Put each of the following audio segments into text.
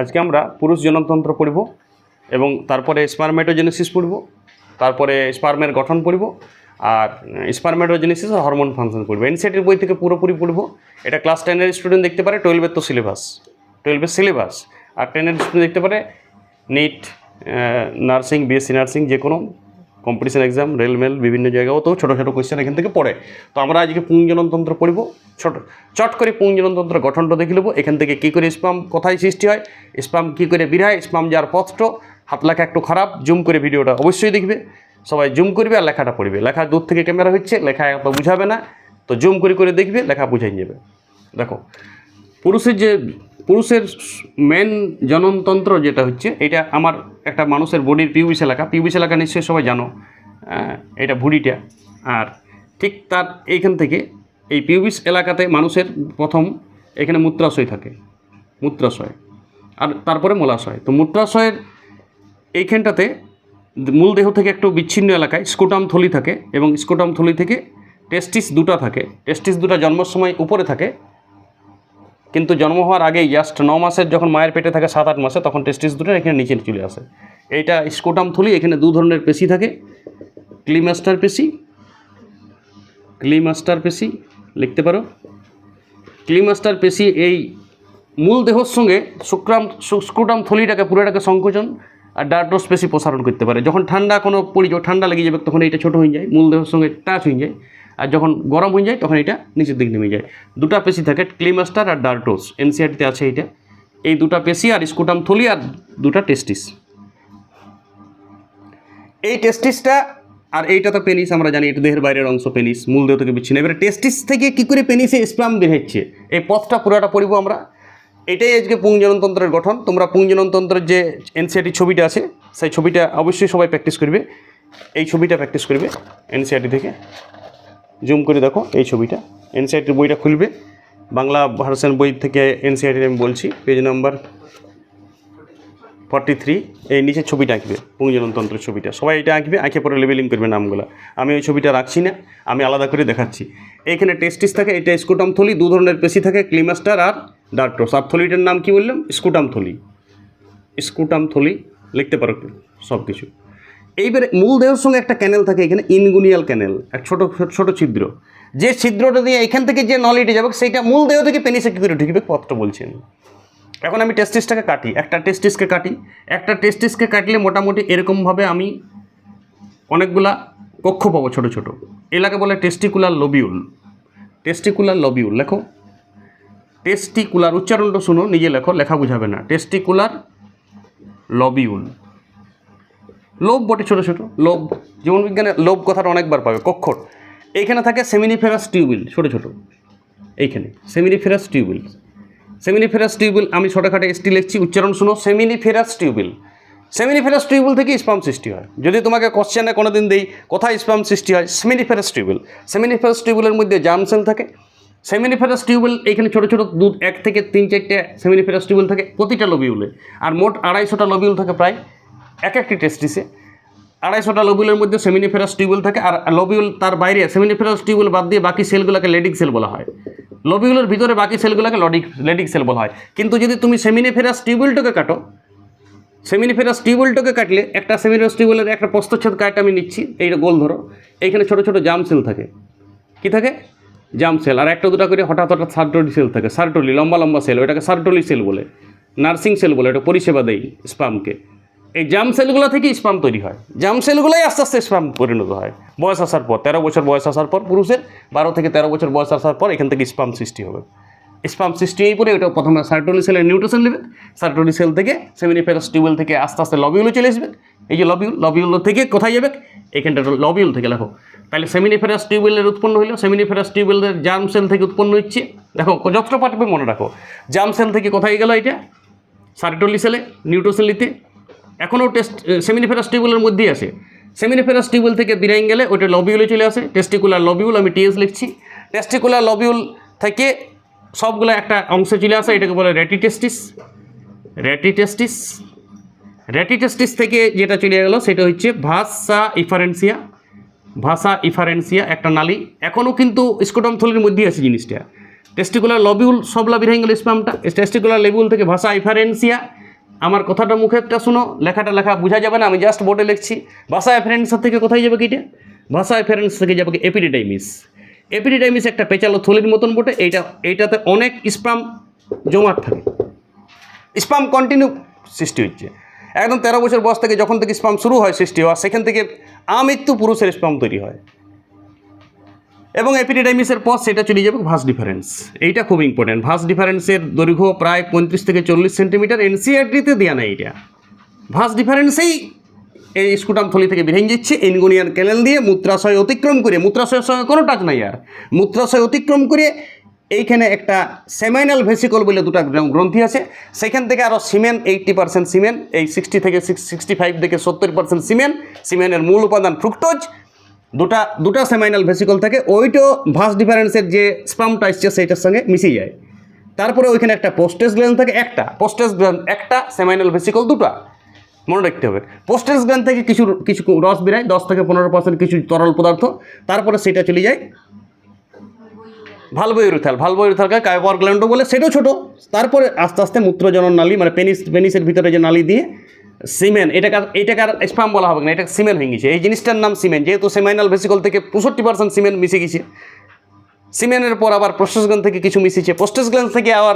আজকে আমরা পুরুষ জনতন্ত্র পড়ব এবং তারপরে স্পারমেটোজেনেসিস পড়ব, তারপরে স্পার্মের গঠন পড়ব, আর স্পারমেটোজেনেসিস আর হরমোন ফাংশন পড়ব। এনসিআরটির বই থেকে পুরোপুরি পড়ব। এটা ক্লাস টেনের স্টুডেন্ট দেখতে পারে টুয়েলভের তো সিলেবাস টুয়েলভের সিলেবাস আর টেনের স্টুডেন্ট দেখতে পারে নিট নার্সিং বিএসসি নার্সিং যে কোনো কম্পিটিশন এক্সাম রেলমেল বিভিন্ন জায়গাও তো ছোটো ছোটো কোয়েশ্চেন এখান থেকে পড়ে। তো আমরা আজকে পুংজনতন্ত্র পড়ব। ছোট চট করে পুংজনতন্ত্র গঠনটা দেখে নেব। এখান থেকে কী করে স্পাম কোথায় সৃষ্টি হয় স্পাম কী করে বিরায় স্পাম যার পথটো হাত লেখা একটু খারাপ জুম করে ভিডিওটা অবশ্যই দেখবে। সবাই জুম করবে আর লেখাটা পড়বে। লেখা দূর থেকে ক্যামেরা হচ্ছে, লেখা এত বুঝাবে না। তো জুম করে করে দেখবে, লেখা বুঝাই যাবে দেখো, পুরুষের যে পুরুষের মেন জননতন্ত্র যেটা হচ্ছে, এটা আমার একটা মানুষের বডির পিউবিস এলাকা। পিউবিস এলাকা নিশ্চয়ই সবাই জানো এটা ভুড়িটা। আর ঠিক তার এইখান থেকে এই পিউবিস এলাকাতে মানুষের প্রথম এখানে মূত্রাশয় থাকে, মূত্রাশয়। আর তারপরে মলাশয়। তো মূত্রাশয়ের এইখানটাতে মূল দেহ থেকে একটু বিচ্ছিন্ন এলাকায় স্কোটাম থলি থাকে এবং স্কোটাম থলি থেকে টেস্টিস দুটা থাকে। টেস্টিস দুটা জন্মের সময় উপরে থাকে কিন্তু জন্ম হওয়ার আগেই জাস্ট ন মাসের যখন মায়ের পেটে থাকে সাত আট মাসে, তখন টেস্টিস দুটো এখানে নিচে চলে আসে। এইটা স্কোটাম থলি, এখানে দু ধরনের পেশি থাকে। ক্লিমাস্টার পেশি ক্লিমাস্টার পেশি, লিখতে পারো। ক্লিমাস্টার পেশি এই মূল দেহর সঙ্গে শুক্রাম স্ক্রুটাম থলিটাকে পুরোটাকে সংকোচন আর ডার্টোস পেশি প্রসারণ করতে পারে। যখন ঠান্ডা কোনো পরি ঠান্ডা লেগে যাবে, তখন এটা ছোটো হয়ে যায়, মূল দেহের সঙ্গে টাচ হয়ে যায়। আর যখন গরম হয়ে যায়, তখন এটা নিচের দিকে নেমে যায়। দুটা পেশি থাকে, ক্লিমাস্টার আর ডার্টোস। এনসিআরটিতে আছে এটা। এই দুটা পেশি আর স্কুটাম থলি আর দুটা টেস্টিস। এই টেস্টিসটা আর এইটা তো পেনিস, আমরা জানি, এটা দেহের বাইরের অংশ পেনিস, মূল দেহ থেকে বিচ্ছিন্ন। এবারে টেস্টিস থেকে কী করে পেনিসে স্প্রাম বের হচ্ছে? এই পথটা পুরোটা পড়ব আমরা। এটাই আজকে পুংজনতন্ত্রের গঠন। তোমরা পুংজনতন্ত্রের যে এনসিআরটি ছবিটা আছে, সেই ছবিটা অবশ্যই সবাই প্র্যাকটিস করবে। এই ছবিটা প্র্যাকটিস করবে এনসিআরটি থেকে। জুম করে দেখো এই ছবিটা। এনসিআরটির বইটা খুলবে। বাংলা ভার্সন বই থেকে এনসিআরটির আমি বলছি পেজ নাম্বার ফর্টি থ্রি এই নিচের ছবিটা আঁকবে পুংজনতন্ত্রের ছবিটা। সবাই এটা আঁকবে, আঁকে পরে লেবেলিং করবে নামগুলো। আমি ওই ছবিটা রাখছি না, আমি আলাদা করে দেখাচ্ছি। এখানে টেস্টিস থাকে, এটা স্কুটাম থলি, দু ধরনের পেশি থাকে ক্লিমাস্টার আর ডার্টোস আর থলিটার নাম কি বললাম? স্কুটাম থলি। স্কুটাম থলি, লিখতে পারো সব কিছু এইবারে মূল দেহের সঙ্গে একটা ক্যানেল থাকে, এখানে ইনগুনিয়াল ক্যানেল এক ছোট ছোট ছিদ্র। যে ছিদ্রটা দিয়ে এখান থেকে যে নলিটা যাবে, সেইটা মূল দেহ থেকে পেনিসে কী করে ঢুকবে? পথটা বলছেন। এখন আমি টেস্টিসটাকে কাটি, একটা টেস্টিসকে কাটি, একটা টেস্টিসকে কাটলে মোটামুটি এরকমভাবে আমি অনেকগুলা কক্ষ পাবো ছোট ছোট। এলাকা বলে টেস্টিকুলার লবিউল টেস্টিকুলার লবিউল লেখো। টেস্টিকুলার উচ্চারণটা শুনো, নিজে লেখো, লেখা বুঝাবে না। টেস্টিকুলার লবিউল লোভ বটে ছোটো ছোটো, লোভ। জীবন বিজ্ঞানে লোভ কথাটা অনেকবার পাবে, কক্ষর। এইখানে থাকে সেমিনিফেরাস টিউবিল, ছোটো ছোটো। এইখানে, সেমিনিফেরাস টিউবিল। সেমিনিফেরাস টিউবিল, আমি ছোটোখাটো এসটি লিখছি, উচ্চারণ শুনো, সেমিনিফেরাস টিউবিল। সেমিনিফেরাস টিউবিল থেকে স্পাম সৃষ্টি হয়। যদি তোমাকে কোশ্চেনে কোনো দিন দিই, কোথায় স্পাম সৃষ্টি হয়? সেমিনিফেরাস টিউবিল। সেমিনিফেরাস টিউবিলের মধ্যে জার্ম সেল থাকে। সেমিনিফেরাস টিউবিল এখানে ছোটো ছোটো দু এক থেকে তিন চারটে সেমিনিফেরাস টিউবিল থাকে প্রতিটা লবিউলে। আর মোট আড়াইশোটা লবিউল থাকে প্রায়। এক একটি টেস্টিসে আড়াইশোটা লবিউলের মধ্যে সেমিনিফেরাস টিউবুল থাকে আর লবিউল তার বাইরে সেমিনিফেরাস টিউবুল বাদ দিয়ে বাকি সেলগুলোকে লেডিক সেল বলা হয়। লবিউলের ভিতরে বাকি সেলগুলোকে লডিক লেডিক সেল বলা হয়। কিন্তু যদি তুমি সেমিনিফেরাস টিউবুলটাকে কাটো সেমিনিফেরাস টিউবুলটাকে কাটলে একটা সেমিনিফেরাস টিউবুলের একটা প্রস্তচ্ছেদ কাট আমি নিচ্ছি, এইটা গোল ধরো, এইখানে ছোটো ছোটো জাম সেল থাকে। কি থাকে? জাম সেল আর একটা দুটা করে হঠাৎ হঠাৎ সার্টলি সেল থাকে। সার্টলি লম্বা লম্বা সেল ওটাকে সার্টলি সেল বলে। নার্সিং সেল বলে এটা পরিষেবা দেয় স্পামকে এই জাম সেলগুলো থেকেই স্পাম তৈরি হয়। জাম সেলগুলোই আস্তে আস্তে স্পাম পরিণত হয়। বয়স আসার পর, তেরো বছর বয়স আসার পর পুরুষের, বারো থেকে তেরো বছর বয়স আসার পর এখান থেকে স্পাম সৃষ্টি হবে। স্পাম সৃষ্টি হয়ে পরে ওটা প্রথমে সার্টোলি সেলের নিউট্রিশন নেবে সার্টোলি সেল থেকে সেমিনিফেরাস টিউবেল থেকে আস্তে আস্তে লবিউলে চলে আসবে এই যে লবিউল লবিউল থেকে কোথায় যাবে? এখানটা লবিউল থেকে লেখো তাহলে সেমিনিফেরাস টিউবেলের উৎপন্ন হইল। সেমিনিফেরাস টিউবেলের জার্ম সেল থেকে উৎপন্ন হচ্ছে। দেখো, যতটা পাঠবে মনে রাখো। জার্ম সেল থেকে কোথায় গেল এটা? সার্টোলি সেলে নিউট্রোসেলিতে এখনও টেস্ট সেমিনিফেরাস টিউবুলের মধ্যেই আছে। সেমিনিফেরাস টিউবুল থেকে বিরাইন গেলে ওটা লবিউলে চলে আসে। টেস্টিকুলার লবিউল আমি টিএস লিখছি। টেস্টিকুলার লবিউল থেকে সবগুলো একটা অংশে চলে আসে, এটাকে বলে রেটিটেস্টিস রেটিটেস্টিস রেটিটেস্টিস থেকে যেটা চলে গেলো, সেটা হচ্ছে ভাষা ইফারেন্সিয়া। ভাষা ইফারেন্সিয়া, একটা নালী। এখনও কিন্তু স্কোটম থলির মধ্যেই আছে জিনিসটা। টেস্টিকুলার লবিউল সবলা বিরাই গেল স্পামটা টেস্টিকুলার লেবিউল থেকে ভাষা ইফারেন্সিয়া। আমার কথাটা মুখে একটা শুনো, লেখাটা লেখা বোঝা যাবে না, আমি জাস্ট বোর্ডে লিখছি। ভাষা অ্যাফারেন্সের থেকে কোথায় যাবে কি এটা ভাষা অ্যাফারেন্স থেকে যাবে এপিডিডাইমিস এপিডিডাইমিস একটা পেঁচালো থলির মতন বটে, এইটা, এইটাতে অনেক স্পাম জমাট থাকে। স্পাম কন্টিনিউ সৃষ্টি হচ্ছে। একদম তেরো বছর বয়স থেকে যখন থেকে স্পাম শুরু হয় সৃষ্টি হওয়া, সেখান থেকে আমৃত্যু পুরুষের স্পাম তৈরি হয়। এবং এপিডিডাইমিসের পর সেটা চলে যাবে ভাস ডিফারেন্স এইটা খুব ইম্পর্টেন্ট ভাস ডিফারেন্সের দৈর্ঘ্য প্রায় পঁয়ত্রিশ থেকে চল্লিশ সেন্টিমিটার এনসিআরটিতে দেওয়া নেই এটা। ভাস ডিফারেন্সেই এই স্কুটাম থলি থেকে বেরিয়ে যাচ্ছে ইনগুনিয়ান ক্যানেল দিয়ে মূত্রাশয় অতিক্রম করে। মূত্রাশয়ের সঙ্গে কোনো টাচ নাই আর। মূত্রাশয় অতিক্রম করে এইখানে একটা সেমাইনাল ভেসিকল বলে দুটো গ্র- গ্রন্থি আছে। সেখান থেকে আরও সিমেন্ট এইট্টি পার্সেন্ট সিমেন্ট এই সিক্সটি থেকে সিক্স সিক্সটি ফাইভ থেকে সত্তর পার্সেন্ট সিমেন্ট সিমেন্টের মূল উপাদান ফ্রুক্টোজ দুটা দুটা সেমাইনাল ভেসিকল থাকে, ওইটাও ভাস ডিফারেন্সের যে স্পামটা আসছে সেইটার সঙ্গে মিশে যায়। তারপরে ওইখানে একটা পোস্টেজ গ্ল্যান্ড থাকে, একটা। পোস্টেজ গ্ল্যান্ড একটা সেমাইনাল ভেসিকল দুটা। মনে রাখতে হবে। পোস্টেজ গ্ল্যান্ড থেকে কিছু কিছু রস বেরায়, দশ থেকে পনেরো পার্সেন্ট কিছু তরল পদার্থ। তারপরে সেটা চলে যায় ভালবো ইউরোথাল ভালবো ইউরোথালকে কাইপার গ্ল্যান্ডও বলে, সেটাও ছোটো। তারপরে আস্তে আস্তে মূত্রজনন নালী মানে পেনিস পেনিসের ভিতরে যে নালী দিয়ে সিমেন্ট, এটাকে আর- এটাকে আর স্পাম বলা হবে না এটা সিমেন্ট হয়ে গেছে এই জিনিসটার নাম সিমেন্ট, যেহেতু সেমাইনাল ভেসিকল থেকে পঁয়ষট্টি পার্সেন্ট সিমেন্ট মিশে গেছে। সিমেনের পর আবার প্রস্টেস গ্ল্যান্ড থেকে কিছু মিশিয়েছে প্রস্টেস গ্ল্যান্ড থেকে আবার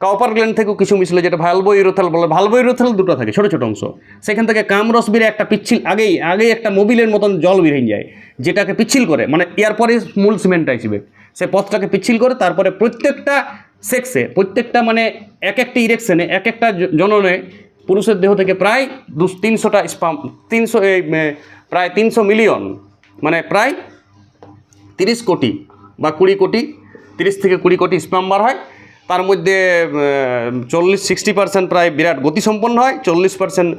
কাউপার গ্ল্যান্ড থেকেও কিছু মিশলো, যেটা ভালবো ইউরোথাল বলে। ভালবো ইউরোথাল দুটো থাকে, ছোটো ছোটো অংশ। সেখান থেকে কামরস বেরে একটা পিচ্ছিল, আগেই আগেই একটা মোবিলের মতন জল বেরিয়ে যায়, যেটাকে পিচ্ছিল করে। মানে এরপরে মূল সিমেন্টটা হিসেবে। সে পথটাকে পিচ্ছিল করে, তারপরে প্রত্যেকটা সেক্সে, প্রত্যেকটা মানে এক একটা ইরেকশনে এক একটা জননে পুরুষের দেহ থেকে প্রায় দু তিনশোটা স্পাম তিনশো এই, প্রায় তিনশো মিলিয়ন মানে প্রায় তিরিশ কোটি বা কুড়ি কোটি তিরিশ থেকে কুড়ি কোটি স্পাম বার হয়। তার মধ্যে চল্লিশ সিক্সটি পার্সেন্ট প্রায় বিরাট গতিসম্পন্ন হয় চল্লিশ পার্সেন্ট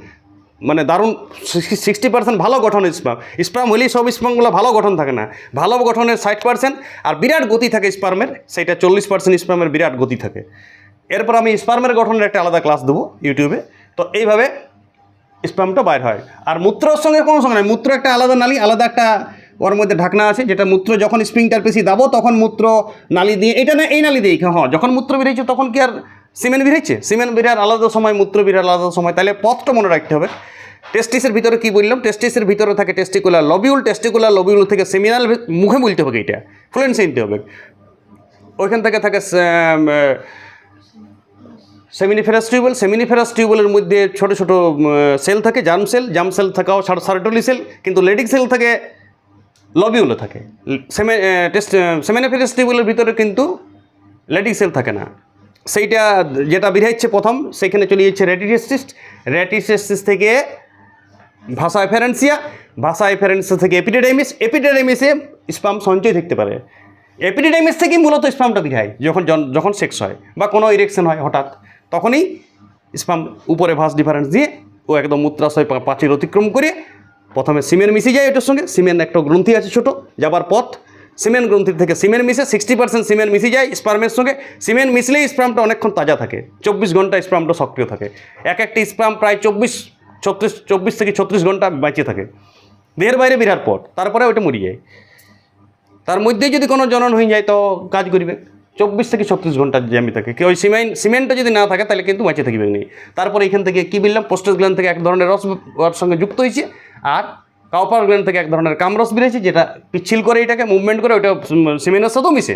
মানে দারুণ সিক্সটি পার্সেন্ট ভালো গঠনের স্পাম। স্পাম হলেই সব স্পামগুলো ভালো গঠন থাকে না। ভালো গঠনের ষাট পার্সেন্ট আর বিরাট গতি থাকে স্পার্মের সেইটা চল্লিশ পার্সেন্ট স্পামের বিরাট গতি থাকে। এরপর আমি স্পার্মের গঠনের একটা আলাদা ক্লাস দেবো ইউটিউবে। তো এইভাবে স্পামটা বাইর হয়। আর মূত্রর সঙ্গে কোনো সঙ্গে নয় মূত্র একটা আলাদা নালী, আলাদা একটা ওর মধ্যে ঢাকনা আছে, যেটা মূত্র যখন স্প্রিংটার পেশি দাবো, তখন মূত্র নালী দিয়ে, এটা না এই নালী দিয়ে হ্যাঁ যখন মূত্র বেরিয়েছে তখন কি আর সিমেন্ট বেরিয়েছে সিমেন্ট বেরার আলাদা সময়, মূত্র বেরার আলাদা সময়। তাহলে পথটা মনে রাখতে হবে। টেস্টিসের ভিতরে কি বললাম? টেস্টিসের ভিতরে থাকে টেস্টিকুলার লবিউল টেস্টিকুলার লবিউল থেকে সেমিনাল মুখে বলতে হবে এটা। ফ্লুয়েন্সি নিতে হবে। ওইখান থেকে থাকে সেমিনিফেরাস টিউবওয়েল, সেমিনিফেরাস টিউবওয়েলের মধ্যে ছোট ছোট সেল থাকে জার্ম সেল। জার্ম সেল থাকাও সার্টলি সেল, কিন্তু লেডিক সেল থাকে, লবিউলে থাকে। সেমে সেমিনিফেরাস টিউবওয়েলের ভিতরে কিন্তু লেডিক সেল থাকে না। সেইটা যেটা বেরিয়েছে প্রথম সেখানে চলে যাচ্ছে রেটিটেস্টিস রেটিটেস্টিস থেকে ভাষা এফারেন্সিয়া ভাষা এফারেন্সিয়া থেকে এপিডেডাইমিস। এপিডেডাইমিসে স্পাম সঞ্চয় থাকতে পারে। এপিডেডাইমিস থেকেই মূলত স্পামটা বেরায়, যখন যখন সেক্স হয়, বা কোনো ইরেকশন হয় হঠাৎ। তখনই স্পাম উপরে ভাস ডিফারেন্স দিয়ে ও একদম মূত্রাশয় প্রাচীর অতিক্রম করে প্রথমে সিমেন্ট মিশে যায় এটার সঙ্গে। সিমেন্ট একটা গ্রন্থি আছে ছোটো, যাবার পথ। সিমেন্ট গ্রন্থি থেকে সিমেন্ট মিশে সিক্সটি পার্সেন্ট সিমেন্ট মিশে যায় স্পার্মের সঙ্গে। সিমেন্ট মিশলেই স্পামটা অনেকক্ষণ তাজা থাকে, চব্বিশ ঘণ্টা স্পামটা সক্রিয় থাকে। এক একটি স্পাম প্রায় চব্বিশ, ছত্রিশ, চব্বিশ থেকে ছত্রিশ ঘণ্টা বেঁচে থাকে। দেহের বাইরে বেরার পর তারপরে ওইটা মরে যায়। তার মধ্যেই যদি কোনো জনন হয়ে যায় তো কাজ করবে। চব্বিশ থেকে ছত্রিশ ঘণ্টা জ্যামি থাকে। ওই সিমেন্ট, সিমেন্টটা যদি না থাকে, তাহলে কিন্তু বেঁচে থাকবে নেই তারপরে এখান থেকে কী বললাম? পোস্টেজ গ্ল্যান্ড থেকে এক ধরনের রস ওর সঙ্গে যুক্ত হয়েছে। আর কাউপার গ্ল্যান্ড থেকে এক ধরনের কামরস বেরিয়েছে যেটা পিচ্ছিল করে এটাকে মুভমেন্ট করে ওইটা সিমেন্টের সাথেও মিশে।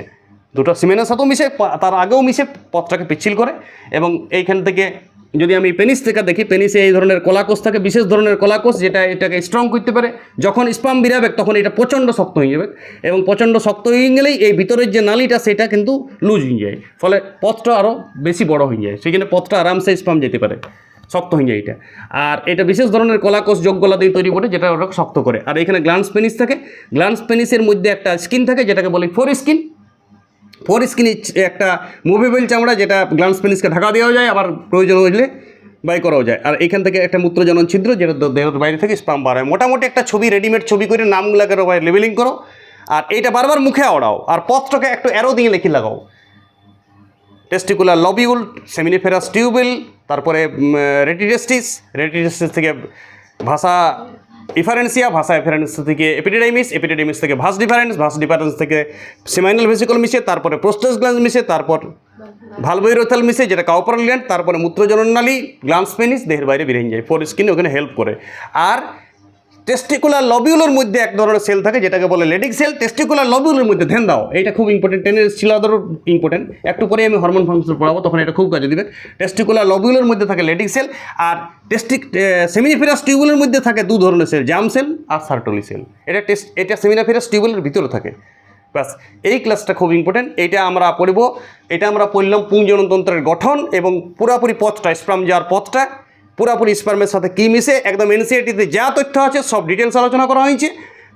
দুটো সিমেন্টের সাথেও মিশে তার আগেও মিশে, পথটাকে পিচ্ছিল করে। এবং এইখান থেকে যদি আমি পেনিস থেকে দেখি পেনিসে এই ধরনের কলাকোষ থাকে, বিশেষ ধরনের কলাকোষ যেটা এটাকে স্ট্রং করতে পারে, যখন স্পাম বিরাবে তখন এটা প্রচণ্ড শক্ত হয়ে যাবে এবং প্রচণ্ড শক্ত হয়ে গেলেই এই ভিতরের যে নালিটা, সেটা কিন্তু লুজ হয়ে যায়। ফলে পথটা আরও বেশি বড় হয়ে যায়। সেখানে পথটা আরামসে স্পাম যেতে পারে। শক্ত হয়ে যায় এটা। আর এটা বিশেষ ধরনের কলাকোষ যোগগলা দিয়ে তৈরি করে, যেটা ওটা শক্ত করে। আর এখানে গ্লান্স পেনিস থাকে। গ্লান্স পেনিসের মধ্যে একটা স্কিন থাকে, যেটাকে বলে ফোর স্কিন ফোর স্কিন একটা মুভেবল চামড়া যেটা গ্লান্স পেনিসকে ঢাকা দেওয়া যায়, আবার প্রয়োজন হলে বাই করাও যায়। আর এখান থেকে একটা মূত্রজনন ছিদ্র, যেটা দেহের বাইরে থেকে স্পাম বার হয়। মোটামুটি একটা ছবি রেডিমেড ছবি করে নামগুলোকে লেবেলিং করো। আর এইটা বারবার মুখে আওড়াও আর পথটাকে একটু অ্যারো দিয়ে লিখে লাগাও। টেস্টিকুলার লবিউল সেমিনিফেরাস টিউবেল তারপরে রেটিটেস্টিস রেটিটেস্টিস থেকে ভাষা ইফারেন্সিয়া, ভাষা এফারেন্স থেকে এপিডেডাইমিস এপিডেডাইমিস থেকে ভাস ডিফারেন্স ভাস ডিফারেন্স থেকে সিমাইনাল ভেসিকল মিশে, তারপরে প্রোস্টেস গ্ল্যান্স মিশে, তারপর ভালভৈরোথাল মিশে, যেটা কাউপার গ্ল্যান্ড তারপরে মূত্রজননালী গ্লান্স পেনিস, দেহের বাইরে বেরিয়ে যায়, ফোর স্কিন ওখানে হেল্প করে। আর টেস্টিকুলার লবিউলের মধ্যে এক ধরনের সেল থাকে, যেটাকে বলে লেডিক সেল টেস্টিকুলার লবিউলের মধ্যে, ধ্যান দাও, এটা খুব ইম্পর্টেন্ট টেনের ছিল আদারও ইম্পর্টেন্ট একটু পরে আমি হরমোন ফাংশন পড়াবো, তখন এটা খুব কাজে দিবে। টেস্টিকুলার লবিউলের মধ্যে থাকে লেডিক সেল আর টেস্টিক সেমিনিফেরাস টিউবুলের মধ্যে থাকে দু ধরনের সেল জাম সেল আর সার্টলি সেল এটা টেস্ট এটা সেমিনিফেরাস টিউবুলের ভিতরে থাকে। ব্যাস, এই ক্লাসটা খুব ইম্পর্টেন্ট এইটা আমরা পড়ব, এটা আমরা পড়লাম পুংজনতন্ত্রের গঠন এবং পুরাপুরি পথটা স্প্রাম যাওয়ার পথটা। পুরাপুরি স্পার্মের সাথে কী মিশে, একদম এনসিআরটিতে যা তথ্য আছে, সব ডিটেলস আলোচনা করা হয়েছে।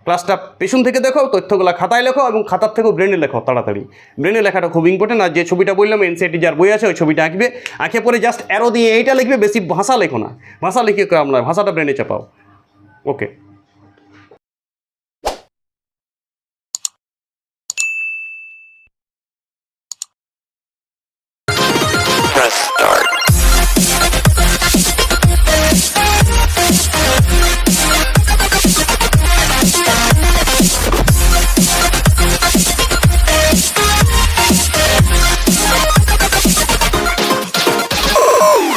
ক্লাসটা পেছন থেকে দেখো, তথ্যগুলো খাতায় লেখো এবং খাতার থেকেও ব্রেনে লেখো তাড়াতাড়ি। ব্রেনে লেখাটা খুব ইম্পর্টেন্ট আর যে ছবিটা বললাম এনসিআরটি যার বই আছে, ওই ছবিটা আঁকবে। আঁকে পরে জাস্ট অ্যারো দিয়ে এইটা লিখবে, বেশি ভাষা লেখো না। ভাষা লিখে নয় ভাষাটা ব্রেনে চাপাও। ওকে